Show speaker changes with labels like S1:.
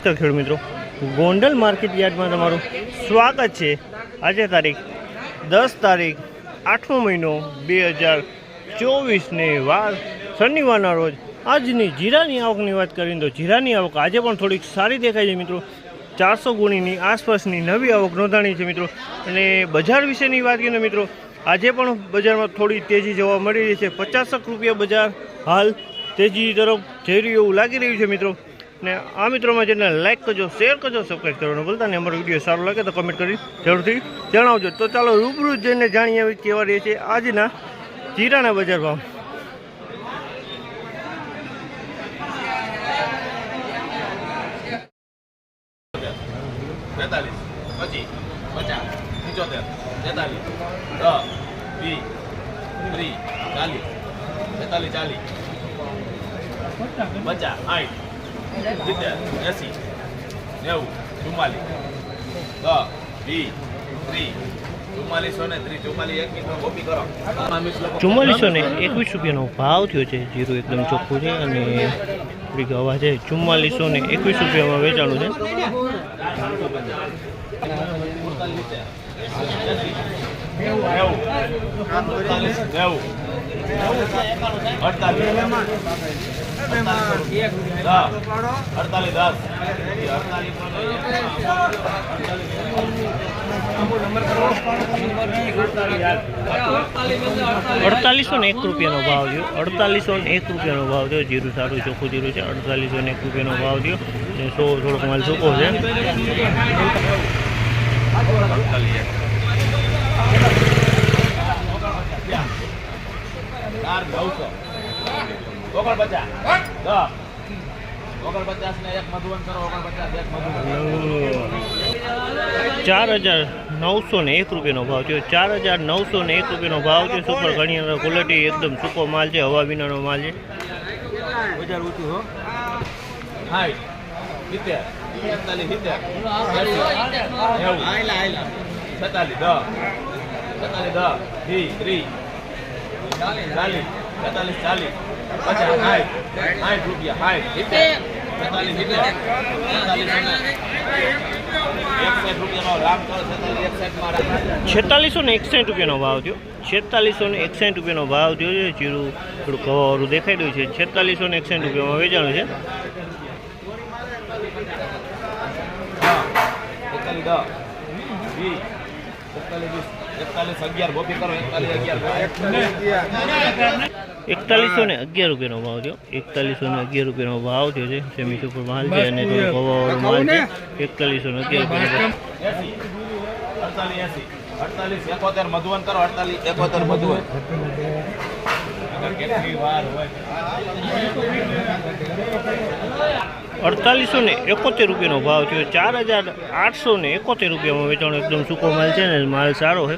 S1: તો ખેડૂત મિત્રો. ગોંડલ માર્કેટ યાર્ડમાં તમારું સ્વાગત છે. આજે તારીખ દસ તારીખ આઠમો મહિનો બે હજાર ચોવીસને વાર શનિવારના રોજ આજની જીરાની આવકની વાત કરીએ તો જીરાની આવક આજે પણ થોડીક સારી દેખાય છે મિત્રો. ચારસો ગુણીની આસપાસની નવી આવક નોંધાણી છે મિત્રો. અને બજાર વિશેની વાત કરીએ મિત્રો, આજે પણ બજારમાં થોડી તેજી જોવા મળી રહી છે. પચાસક રૂપિયા બજાર હાલ તેજી તરફ જઈ રહ્યું એવું લાગી રહ્યું છે મિત્રો. ને આ મિત્રોમાં જેને લાઈક કરજો શેર કરજો સબસ્ક્રાઈબ કરવાનું ભૂલતા ને અમારો વીડિયો સારો લાગે તો કમેન્ટ કરી જરૂરથી જણાવજો. તો ચાલો રૂબરૂ જઈને જાણીએ આવી કેવા રહે છે આજના જીરાના બજાર ભાવ.
S2: બેતાલીસ, પચીસ, પચાસ, પંચોતેર, તેતાલીસ, દસ, વીસ, ત્રીસ, ચાલીસ, બેતાલીસ, ચાલીસ, પચાસ સિત્તેર એંસી નેવું. ચુમ્માલીસ. દસ. વીસ. ત્રીસ. ચુમ્માલીસો ને
S1: એકવીસ રૂપિયાનો ભાવ થયો છે. જીરું એકદમ ચોખ્ખું છે અને થોડીક હવા છે. ચુમ્માલીસો ને એકવીસ રૂપિયામાં વેચાણું છે.
S2: અડતાલીસ દસ. અડતાલીસ
S1: અડતાલીસો ને એક રૂપિયાનો ભાવ થયો. અડતાલીસો ને એક રૂપિયાનો ભાવ થયો. જીરું સારું ચોખ્ખું જીરું છે. અડતાલીસો ને એક રૂપિયાનો ભાવ થયો. ને સો થોડોક માલ સૂકો છે.
S2: ચાર નવસો. ઓગણ પચાસ. ઓગણ પચાસ ને એક મધુવન કરો. ઓગણ પચાસ એક મધુવન.
S1: ચાર હજાર નવસો ને એક રૂપિયાનો ભાવ છે ચાર હજાર નવસો ને એક રૂપિયાનો ભાવ છે સુપર ઘણી ક્વોલિટી એકદમ સૂકો માલ છે હવા વિનાનો માલ છે.
S2: બજાર ઊંચું હો. છેતાલીસ દસ. છેતાલીસ દસ. વી ત્રીસ. ચાલીસ છેતાલીસ ચાલીસ. પચાસ સાઠ સાઠ રૂપિયા. સાઠ સિત્તેર. છેતાલીસ સિત્તેર. છેતાલીસ
S1: ને એકસાઠ રૂપિયાનો ભાવ થયો. છેતાલીસો ને એકસાઠ રૂપિયાનો ભાવ થયો છે. જીરું થોડુંક હવાવાળું દેખાઈ રહ્યું છે. છેતાલીસો ને એકસાઠ રૂપિયામાં વેચાણું છે.
S2: એકતાલીસ અગિયાર. ગોપી કરો. એકતાલીસ અગિયાર.
S1: એકતાલીસો ને અગિયાર રૂપિયાનો ભાવ થયો. એકતાલીસો ને અગિયાર રૂપિયાનો ભાવ થયો છે. સેમી સુપર માલ છે અને હવાવાળું માલ છે. એકતાલીસો ને અગિયાર રૂપિયાનો
S2: એકોતેર મધુવન કરો અડતાલીસ એકોતેર મધુવન. અગર કેટલી વાર હોય.
S1: અડતાલીસો ને એકોતેર રૂપિયાનો ભાવ થયો. ચાર હજાર આઠસો ને એકોતેર રૂપિયામાં વેચાણ એકદમ સૂકો માલ છે ને માલ સારો છે.